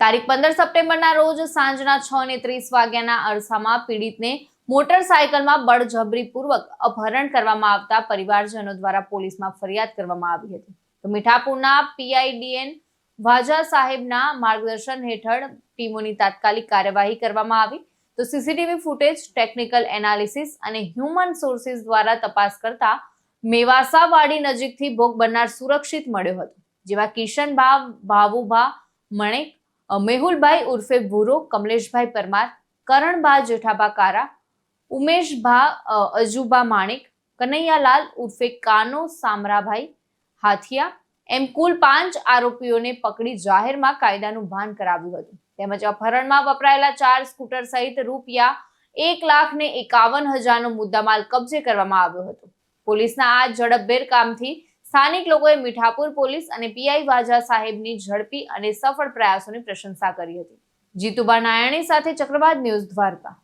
તારીખ પંદર સપ્ટેમ્બરના રોજ સાંજના છ ને ત્રીસ વાગ્યાના અરસામાં પીડિતને મોટરસાયકલમાં બળજબરીપૂર્વક અપહરણ કરવામાં આવતા પરિવારજનો દ્વારા પોલીસમાં ફરિયાદ કરવામાં આવી હતી. તો મીઠાપુરના પીઆઈડીએન વાજા સાહેબના માર્ગદર્શન હેઠળ ટીમોની તાત્કાલિક કાર્યવાહી કરવામાં આવી. તો સીસીટીવી ફૂટેજ, ટેકનિકલ એનાલિસિસ અને હ્યુમન સોર્સિસ દ્વારા તપાસ કરતા મેવાસાવાડી નજીકથી ભોગ બનનાર સુરક્ષિત મળ્યો હતો જેમાં કિશનભા ભાવુભા મણેક મેહુલભાઈ ઉર્ફે ભૂરો, કમલેશભાઈ પરમાર કરણભા જેઠાબા કારા ઉમેશભા અજુબા માણેક, કનૈયાલાલ ઉર્ફે કાનો સામરાભાઈ હાથિયા, એમ કુલ પાંચ આરોપીઓને પકડી જાહેરમાં કાયદાનું ભાન કરાવ્યું હતું. તેમજ અપહરણમાં વપરાયેલા ચાર સ્કૂટર સહિત રૂપિયા એક લાખ ને એકાવન હજારનો મુદ્દામાલ કબજે કરવામાં આવ્યો હતો. પોલીસના આ ઝડપભેર કામથી સ્થાનિક લોકોએ મીઠાપુર પોલીસ અને પીઆઈ વાજા સાહેબની ઝડપી અને સફળ પ્રયાસોની પ્રશંસા કરી હતી. જીતુબા નાયણી સાથે ચક્રવાત ન્યૂઝ દ્વારકા.